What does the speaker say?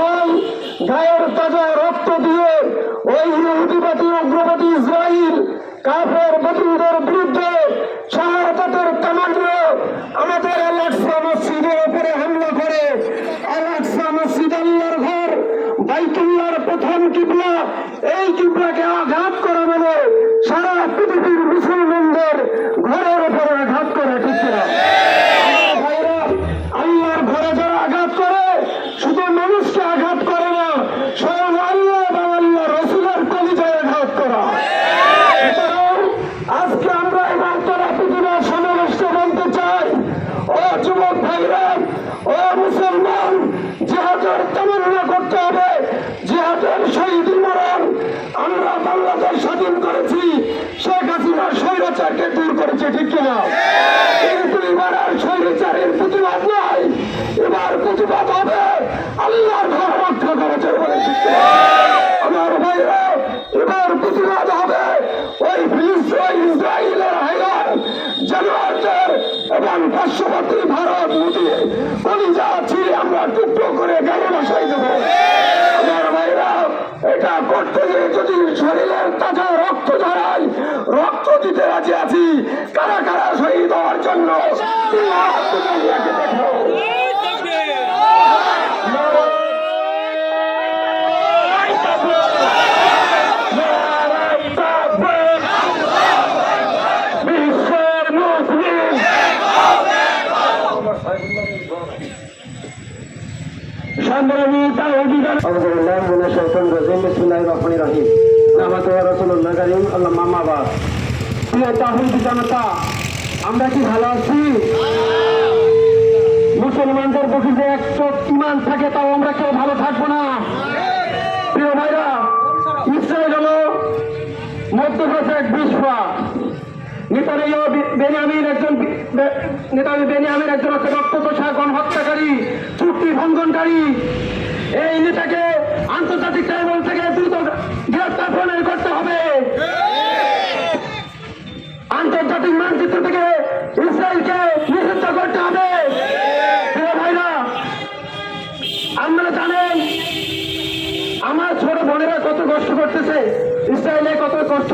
হয় গায়ের তাজা রক্ত দিয়ে ওই ইহুদিবাদী কাফের বদরুদের বিরুদ্ধে শাহাদাতের আমাদের আল আকসা মসজিদের উপরে হামলা করে আল আকসা মসজিদ আল্লাহর ঘর প্রথম কিবলা, এই কিবলাকে আঘাত করা মানে সারা পৃথিবীর মুসলমানদের ঘরের উপরে আঘাত করা ঠিক না ভাইরা, আল্লাহর ঘরে যারা আঘাত করে শুধু মানুষকে আঘাত করে না স্বয়ং আল্লাহ এবং আল্লাহ রসুলের কলিজায় আঘাত করা সুতরাং আজকে আমরা এবার তারা পৃথিবীর সমাবেশে বলতে চাই ও যুবক ভাইরা ও মুসলমান জিহাদের তামান্না করতে হবে। জিহাদের শহীদ মরণ আমরা বাংলাদেশ স্বাধীন করেছি। শেখ হাসিনার স্বৈরাচারকে দূর করেছে, ঠিক কিনা? আমরা টুকরো করে গাড়ি বসাই দেবো। আমার ভাইরা, এটা করতে গিয়ে যদি শরীরের তাজা রক্ত ঝরাই, রক্ত দিতে রাজি আছি, কারা কারা শহীদ হওয়ার জন্য আমরা কি ভালো আছি? মুসলমানদের বুকে যে এক চোখ ইমান থাকে, তাও আমরা কেউ ভালো থাকব না। প্রিয় ভাইরা, ইসরায়েল হলো মধ্যপ্রাচ্যের এক বিস্ফোরক বেনিয়ামিন একজন বি- বে- নেতাজি বেনিয়ামিন একজন হচ্ছে রক্তচোষা গণহত্যাকারী। চুক্তি ভঙ্গনকারী এই নেতাকে আন্তর্জাতিক ট্রাইব্যুনাল থেকে দ্রুত গ্রেফতার প্রণয় করতে হবে। আন্তর্জাতিক মানচিত্র থেকে ইসরায়েলকে নিষিদ্ধ করতে হবে। আপনারা জানেন, আমার ছোট বোনেরা কত কষ্ট করতেছে, ইসরায়েলে কত কষ্ট